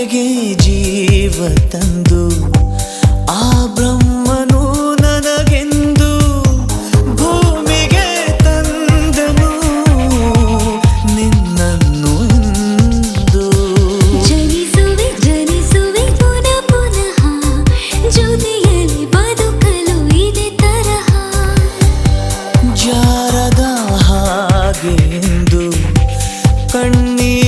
ನನಗೆ ಜೀವ ತಂದು ಆ ಬ್ರಹ್ಮನು ನನಗೆಂದು ಭೂಮಿಗೆ ತಂದನು ನಿನ್ನನ್ನು ಜನಿಸುವೆ ಜನಿಸುವೆ ಪುನಃ ಪುನಃ ಜೊತೆಯಲ್ಲಿ ಬದುಕಲು ಇದೆ ತರಹ. ಜಾರದ ಹಾಗೆಂದು ಕಣ್ಣೀರು